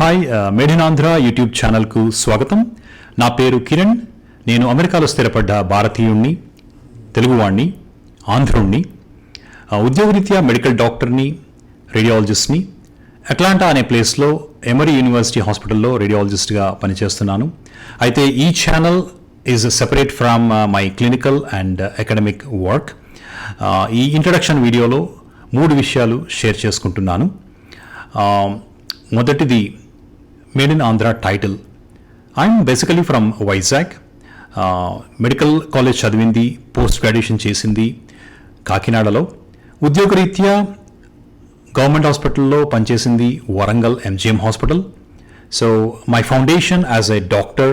Hi made YouTube ఛానల్కు స్వాగతం. నా పేరు కిరణ్. నేను అమెరికాలో స్థిరపడ్డ భారతీయుణ్ణి తెలుగువాణ్ణి ఆంధ్రుణ్ణి ఉద్యోగరీత్యా మెడికల్ డాక్టర్ని రేడియాలజిస్ట్ని అట్లాంటా అనే ప్లేస్లో ఎమరీ యూనివర్సిటీ హాస్పిటల్లో రేడియాలజిస్ట్గా పనిచేస్తున్నాను. అయితే ఈ channel is separate from my clinical and academic work ఈ ఇంట్రడక్షన్ వీడియోలో మూడు విషయాలు షేర్ చేసుకుంటున్నాను. మొదటిది made in Andhra title I'm basically from Vizag medical college చదివింది పోస్ట్ గ్రాడ్యుయేషన్ చేసింది కాకినాడలో. ఉద్యోగరీత్యా గవర్నమెంట్ హాస్పిటల్లో పనిచేసింది Warangal MGM hospital so my foundation as a doctor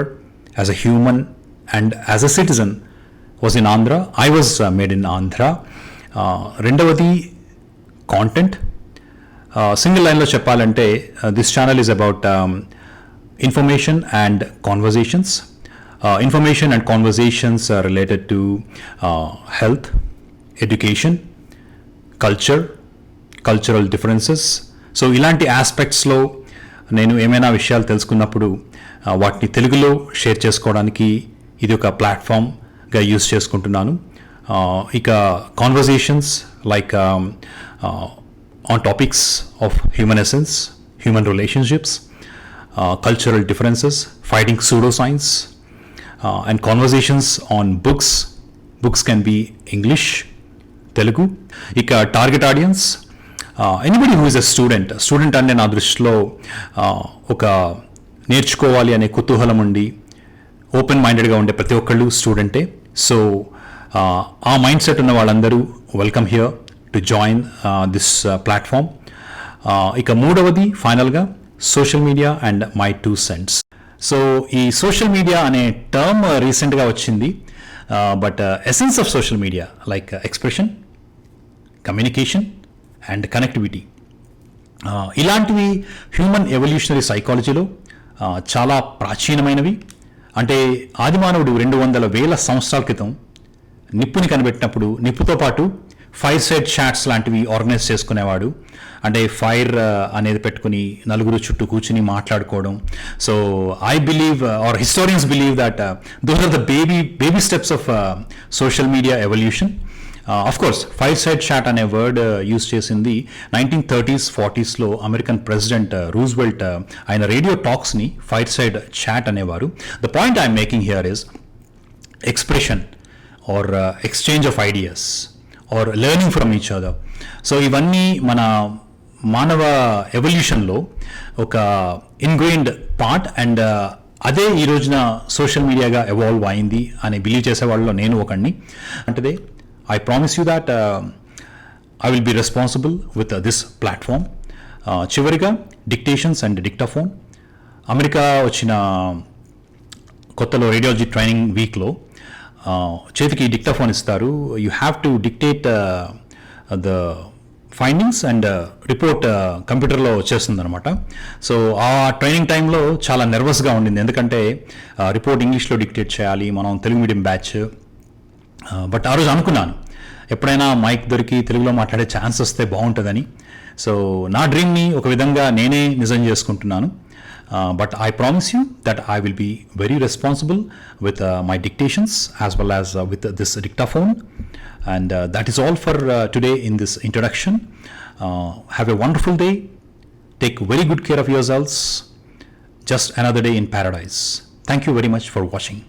as a human and as a citizen was in Andhra I was made in Andhra రెండవది content single లైన్లో చెప్పాలంటే this channel is about information and conversations information and conversations related to health education culture cultural differences so ఇలాంటి ఆస్పెక్ట్స్లో నేను ఏమైనా విషయాలు తెలుసుకున్నప్పుడు వాటిని తెలుగులో షేర్ చేసుకోవడానికి ఇది ఒక ప్లాట్ఫామ్గా యూస్ చేసుకుంటున్నాను. ఇక conversations like um, on topics of human essence human relationships cultural differences fighting pseudo science and conversations on books books can be English Telugu ఇక target audience anybody who is a student student అంటే నా దృష్టిలో uh, ఒక నేర్చుకోవాలి అనే కుతూహలం ఉండి open మైండెడ్గా ఉండే ప్రతి ఒక్కళ్ళు స్టూడెంటే సో uh, ఆ మైండ్ సెట్ ఉన్న వాళ్ళందరూ welcome here to join this platform ఇక మూడవది ఫైనల్గా social media and my two cents. So ఈ సోషల్ మీడియా అనే టర్మ్ రీసెంట్గా వచ్చింది. Uh, but essence of social media like expression communication and connectivity ఇలాంటివి హ్యూమన్ ఎవల్యూషనరీ సైకాలజీలో చాలా ప్రాచీనమైనవి. అంటే ఆదిమానవుడు రెండు వందల వేల సంవత్సరాల క్రితం నిప్పుని కనిపెట్టినప్పుడు నిప్పుతో పాటు ఫైర్ సైడ్ చాట్స్ లాంటివి ఆర్గనైజ్ చేసుకునేవాడు. అంటే ఫైర్ అనేది పెట్టుకుని నలుగురు చుట్టూ కూర్చుని మాట్లాడుకోవడం. So I believe or historians believe that those are the baby baby steps of social media evolution of course fireside chat అనే వర్డ్ యూజ్ చేసింది నైన్టీన్ థర్టీస్ ఫార్టీస్లో అమెరికన్ ప్రెసిడెంట్ రూజ్వెల్ట్ ఆయన రేడియో టాక్స్ని ఫైర్ సైడ్ చాట్ అనేవారు. The point I'm making here is expression or exchange of ideas or learning from each other so ఇవన్నీ మన మానవ ఎవల్యూషన్లో ఒక ఇన్గ్రెయిన్డ్ పార్ట్ అండ్ అదే ఈ రోజున సోషల్ మీడియాగా ఎవాల్వ్ అయింది అని బిలీవ్ చేసే వాళ్ళలో నేను ఒకడిని అంటే I promise you that I will be responsible with this platform చివరిగా డిక్టేషన్స్ అండ్ డిక్టాఫోన్ అమెరికా వచ్చిన కొత్తలో రేడియాలజీ ట్రైనింగ్ వీక్లో చేతికి డిక్టాఫోన్ ఇస్తారు. You have to dictate the findings and report కంప్యూటర్లో చేస్తుందనమాట సో ఆ ట్రైనింగ్ టైంలో చాలా నర్వస్గా ఉండింది. ఎందుకంటే రిపోర్ట్ ఇంగ్లీష్లో డిక్టేట్ చేయాలి. మనం తెలుగు మీడియం బ్యాచ్ బట్ ఆ రోజు అనుకున్నాను. ఎప్పుడైనా మైక్ దొరికి తెలుగులో మాట్లాడే ఛాన్స్ వస్తే బాగుంటుందని. సో నా డ్రీమ్ని ఒక విధంగా నేనే నిజం చేసుకుంటున్నాను. Uh, but I promise you that I will be very responsible with uh, my dictations as well as uh, with this dictaphone. And uh, that is all for uh, today in this introduction. Uh, have a wonderful day. Take very good care of yourselves. Just another day in paradise. Thank you very much for watching.